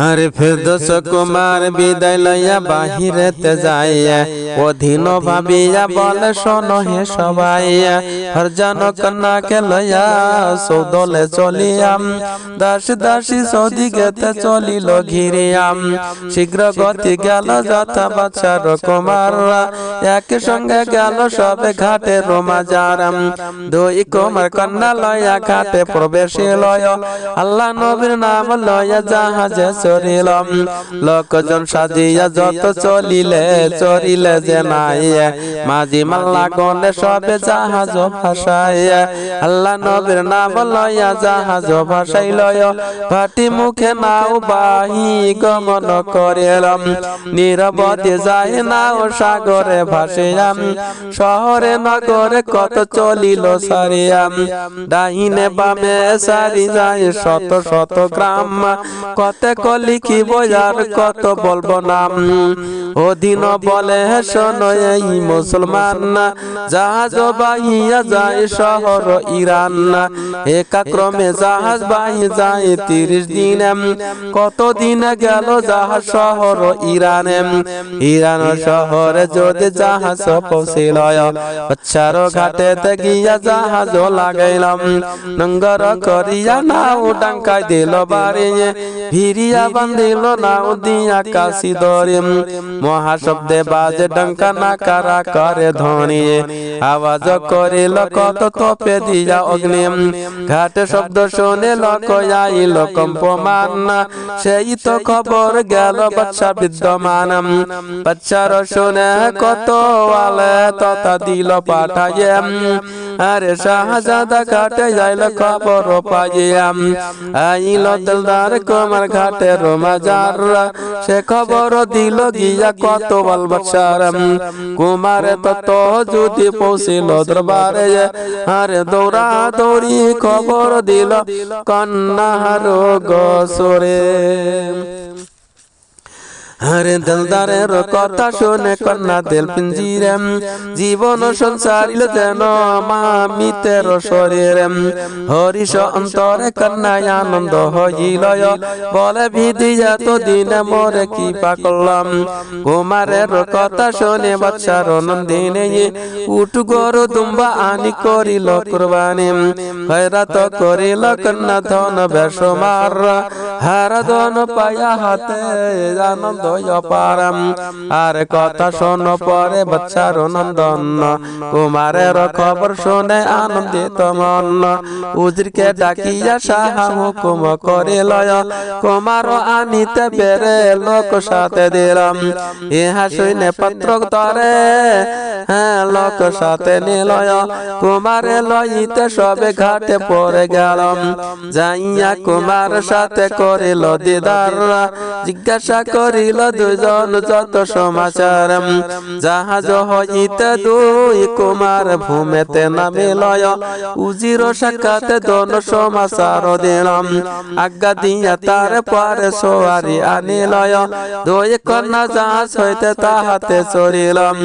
আরে ফেরদোস কুমার বিদায় লইয়া বাহিরেতে যাইয়া অধীন ভাবিয়া বলে শোনো হে সবাই হরজন কন্যাকে লইয়া সৌদলে চলিয়াম দাস দাসী সৌদি গেতে চলিল ঘিরিয়াম শীঘ্র গতি গেল যথা বাচ্চার কুমাররা এক সঙ্গে গেল সবে ঘাটে রোমা যারাম দুই কুমার কন্যা লইয়া ঘাটে প্রবেশ লয় আল্লাহ নবীর নাম লইয়া জাহাজে চরিলাম লোকজন সাজিয়া যত চলিলে, চরিলে যে নাই মাঝি মাল্লা গনে সবে জাহাজ ভাষায় আল্লাহ নবীর নাম লইয়া জাহাজ লয় ভাটি মুখে নাও বাহি গমন করিলাম। নিরবধি যায় নাও সাগরে ভাসিয়াম শহরে নগরে কত চলিল সারিয়াম। ডাইনে বামে সারি যায় শত শত গ্রাম। কত কলি কি বজার কত বলব নাম? অধীন বলে এই মুসলমান, জাহাজ বাহিয়া যায় শহর ইরান। একাক্রমে জাহাজ বাহি যায় তিরিশ দিন। কত দিন গেল জাহাজ শহর ইরানে? ইরান শহরে যদি জাহাজ পৌঁছিল বাচ্চার ঘাটে গিয়া জাহাজ লাগাইলাম। নঙ্গর করিয়া নাও ডাঙ্কাই দিল বাড়ি। ভিরিয়া বান্ধিল নাও দিয়া কাশি ধরে মহাশব্দে বাজে ডঙ্কা না কারা করে ধনিয়ে আওয়াজ করিল কত তপে দিয়া অগ্নি। ঘাটে শব্দ শুনে লোক আইল কম্পমান সেই তো খবর গেল বাচ্চা বিদ্যমান। বাচ্চার শুনে কত আলে তথা দিল পাঠাইয়ে। আরে শাহজাদা ঘাটে যাইল খবর পাইয়াম আইল দিলদার কুমার ঘাটে রোমাজার। সে খবর দিল গিয়া কত বল কুমার তত যদি পৌঁছিল দরবারে আরে দৌড়া দৌড়ি খবর দিল কন্যার গোসরে আরে দিলদারের কথা শুনে কন্যা দিল পিঞ্জিরে জীবন সংসারিল যেন মামিতের শরীর হরিষ অন্তরে কন্যা আনন্দ হইল বলে বিধি এত দিনে মরে কি পাকলাম কুমারের কথা শুনে বাচ্চার নন্দিনে উঠ গরু দুম্বা আনি করিল কুরবানি খৈরাত করিল কন্যা ধন বেশমার হার ধন পায়া হাতে আনন্দ পারাম। আর কথা শোন পরে বাচ্চার নন্দন। কুমারের খবর শুনে আনন্দিত মন। উজিরকে ডাকিয়া সাহা হুকুম কুমার আনিতে বেড়ে লোক সাথে দিলাম। ইহা শুনে পত্র তরে হ্যাঁ লোক সাথে নিলয়। কুমারে লইতে সবে ঘাটে পড়ে গেলাম। যাইয়া কুমার সাথে করিল দিদার জিজ্ঞাসা করিল দুজন যত সমাচার জাহাজ হইতে দুই কুমার ভূমেতে নামিলয় উজির সাক্ষাতে দন সমাচার দিলাম। আজ্ঞা দিয়া তার পরে সোয়ারি আনিলয় দুই কন্যা জাহাজ হইতে তাহাতে চড়িলাম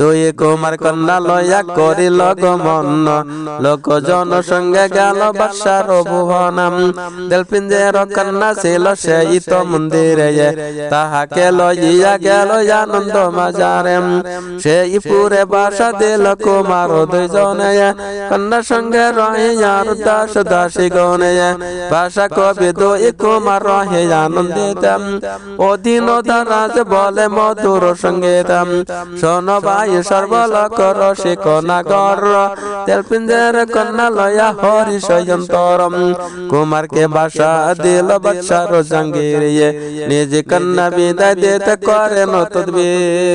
দুই কুমার কন্যা লয়া করিল গমন। লোক জন সঙ্গে গেল বাসার ভুবনাম দেলপিঞ্জের কন্যা ছিল সেই তো মন্দিরে তাহাকে লইয়া গেল আনন্দ মাজারে। সেই পুরে বাসা দিল কুমার দুইজনে। কন্যা সঙ্গে রহে আর দাস দাসী গনে ভাষা কবি দুই কুমার রহে আনন্দিত। অধীন দারাজ বলে মধুর সংগীত। শোন ভাই সর্বলোক রসিক নাগর তেলপিঞ্জের কন্যা লয়া হরি সয়ন্তর কুমারকে বাসা দিল বাচ্চার জঙ্গির নিজ কন্যা বিদায় দিতে করে নতদ্বীর